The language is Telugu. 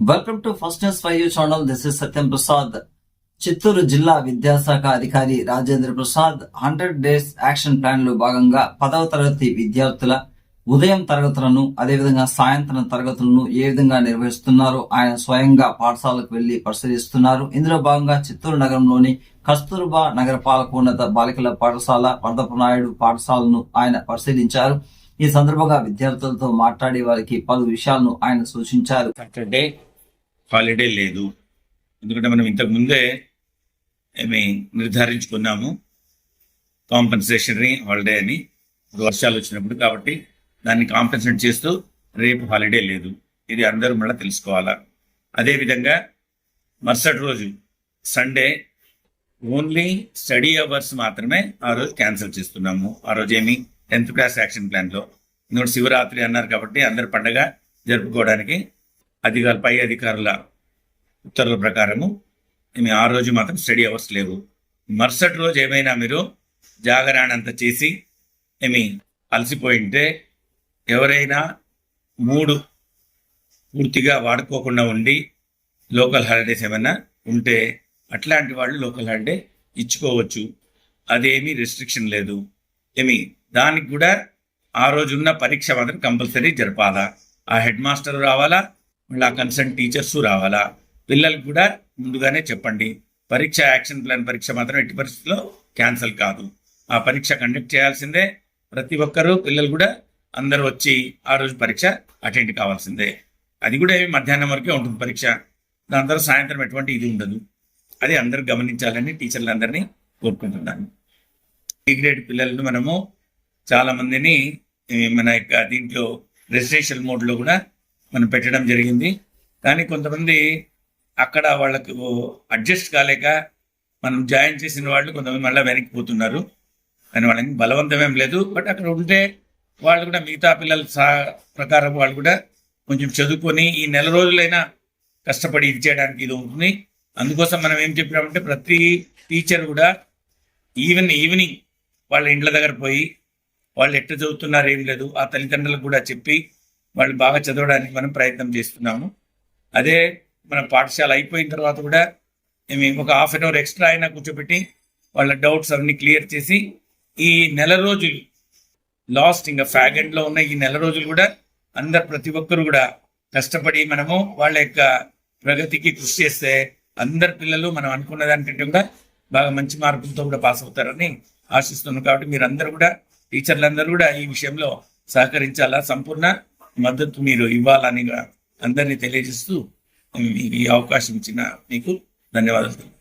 Welcome to first news five channel this is Satyam Prasad Chittoor జిల్లా విద్యాశాఖ అధికారి Rajendra Prasad hundred days action ప్లాన్లో భాగంగా పదవ తరగతి విద్యార్థుల ఉదయం తరగతులను అదేవిధంగా సాయంత్రం తరగతులను ఏ విధంగా నిర్వహిస్తున్నారో ఆయన స్వయంగా పాఠశాలకు వెళ్ళి పరిశీలిస్తున్నారు ఇందులో భాగంగా చిత్తూరు నగరంలోని కస్తూర్బా నగరపాలకోన్నత బాలికల పాఠశాల వరదపునాయుడు పాఠశాలను ఆయన పరిశీలించారు ఈ సందర్భంగా విద్యార్థులతో మాట్లాడి వారికి పలు విషయాలను ఆయన సూచించారు. డే హాలిడే లేదు. ఎందుకంటే మనం ఇంతకు ముందే ఏమి నిర్ధారించుకున్నాము. కాంపెన్సేషనరీ హాలిడే అని. వర్షాలు వచ్చినప్పుడు కాబట్టి దాన్ని కాంపెన్సేట్ చేస్తూ రేపు హాలిడే లేదు. ఇది అందరూ మళ్ళీ తెలుసుకోవాలా? అదేవిధంగా మరుసటి రోజు సండే ఓన్లీ స్టడీ అవర్స్ మాత్రమే ఆ రోజు క్యాన్సిల్ చేస్తున్నాము. ఆ రోజు ఏమి? టెన్త్ క్లాస్ యాక్షన్ ప్లాన్లో ఇంకోటి శివరాత్రి అన్నారు కాబట్టి అందరు పండగ జరుపుకోవడానికి అధికారుల పై అధికారుల ఉత్తర్వుల ప్రకారము ఏమి ఆ రోజు మాత్రం స్టడీ అవర్స్ లేవు. మరుసటి రోజు ఏమైనా మీరు జాగరాణంత చేసి ఏమి అలసిపోయింటే ఎవరైనా మూడు పూర్తిగా వాడుకోకుండా ఉండి లోకల్ హాలిడేస్ ఏమైనా ఉంటే అట్లాంటి వాళ్ళు లోకల్ హాలిడే ఇచ్చుకోవచ్చు. అదేమీ రెస్ట్రిక్షన్ లేదు. ఏమి దానికి కూడా ఆ రోజున్న పరీక్ష మాత్రం కంపల్సరీ జరపాలా. ఆ హెడ్ మాస్టర్ రావాలా? మళ్ళీ ఆ కన్సర్న్ టీచర్స్ రావాలా? పిల్లలకు కూడా ముందుగానే చెప్పండి. పరీక్ష యాక్షన్ ప్లాన్ పరీక్ష మాత్రం ఎట్టి పరిస్థితుల్లో క్యాన్సిల్ కాదు. ఆ పరీక్ష కండక్ట్ చేయాల్సిందే. ప్రతి ఒక్కరూ పిల్లలు కూడా అందరూ వచ్చి ఆ రోజు పరీక్ష అటెండ్ కావాల్సిందే. అది కూడా ఏమి మధ్యాహ్నం వరకే ఉంటుంది పరీక్ష. దాని తర్వాత సాయంత్రం ఎటువంటి ఇది ఉండదు. అది అందరూ గమనించాలని టీచర్లందరినీ కోరుకుంటున్నాను. ఈ గ్రేడ్ పిల్లలను మనము చాలా మందిని మన యొక్క దీంట్లో రెసిడెన్షియల్ మోడ్లో కూడా మనం పెట్టడం జరిగింది. కానీ కొంతమంది అక్కడ వాళ్ళకు అడ్జస్ట్ కాలేక మనం జాయిన్ చేసిన వాళ్ళు కొంతమంది మళ్ళీ వెనక్కి పోతున్నారు. కానీ వాళ్ళకి బలవంతం ఏం లేదు. బట్ అక్కడ ఉంటే వాళ్ళు కూడా మిగతా పిల్లల సా ప్రకారం వాళ్ళు కూడా కొంచెం చదువుకొని ఈ నెల రోజులైనా కష్టపడి ఇది చేయడానికి ఇది ఉంటుంది. అందుకోసం మనం ఏం చెప్పినామంటే ప్రతి టీచర్ కూడా ఈవెన్ ఈవినింగ్ వాళ్ళ ఇండ్ల దగ్గర పోయి వాళ్ళు ఎట్లా చదువుతున్నారు ఏం లేదు. ఆ తల్లిదండ్రులకు కూడా చెప్పి వాళ్ళు బాగా చదవడానికి మనం ప్రయత్నం చేస్తున్నాము. అదే మన పాఠశాల అయిపోయిన తర్వాత కూడా మేము ఒక హాఫ్ అన్ అవర్ ఎక్స్ట్రా అయినా కూర్చోబెట్టి వాళ్ళ డౌట్స్ అవన్నీ క్లియర్ చేసి ఈ నెల రోజులు లాస్ట్ ఇంకా ఫ్యాగెంట్లో ఉన్న ఈ నెల రోజులు కూడా అందరు ప్రతి ఒక్కరు కూడా కష్టపడి మనము వాళ్ళ యొక్క ప్రగతికి కృషి చేస్తే అందరు పిల్లలు మనం అనుకున్న దానికంటే కూడా బాగా మంచి మార్కులతో కూడా పాస్ అవుతారని ఆశిస్తున్నాం కాబట్టి మీరు అందరూ కూడా టీచర్లందరూ కూడా ఈ విషయంలో సహకరించాలా? సంపూర్ణ మద్దతు మీరు ఇవ్వాలని అందరినీ తెలియజేస్తూ ఈ అవకాశం ఇచ్చిన మీకు ధన్యవాదాలు.